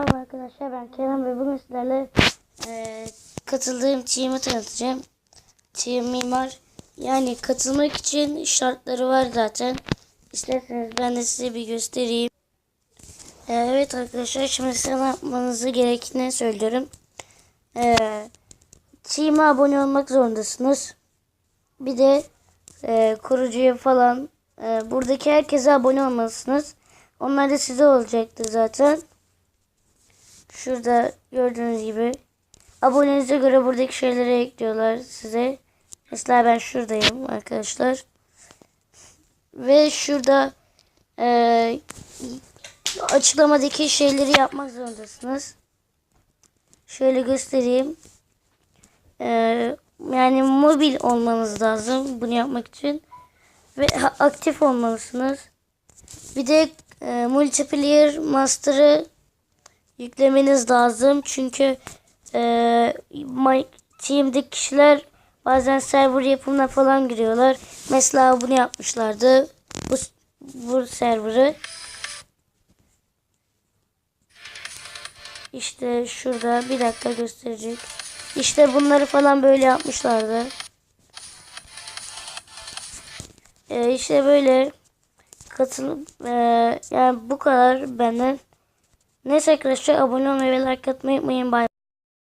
Merhaba arkadaşlar ben Kenan ve bugün sizlerle e, katıldığım team'i tanıtacağım. Team Mimar yani katılmak için şartları var zaten. İsterseniz ben de size bir göstereyim. E, evet arkadaşlar şimdi size ne yapmanızı gerektiğini söylüyorum. E, team'e abone olmak zorundasınız. Bir de e, kurucuya falan e, buradaki herkese abone olmalısınız. Onlar da size olacaktır zaten. Şurada gördüğünüz gibi abonenize göre buradaki şeyleri ekliyorlar size. Mesela ben şuradayım arkadaşlar. Ve şurada e, açıklamadaki şeyleri yapmak zorundasınız. Şöyle göstereyim. E, yani mobil olmanız lazım bunu yapmak için. Ve aktif olmalısınız. Bir de e, multiplayer master'ı yüklemeniz lazım. Çünkü e, my, team'deki kişiler bazen server yapımına falan giriyorlar. Mesela bunu yapmışlardı. Bu, bu server'ı. İşte şurada bir dakika gösterecek. İşte bunları falan böyle yapmışlardı. Ee, işte böyle katılım ee, yani bu kadar benden. Neyse arkadaşlar abone olmayı ve like atmayı unutmayın. Bye.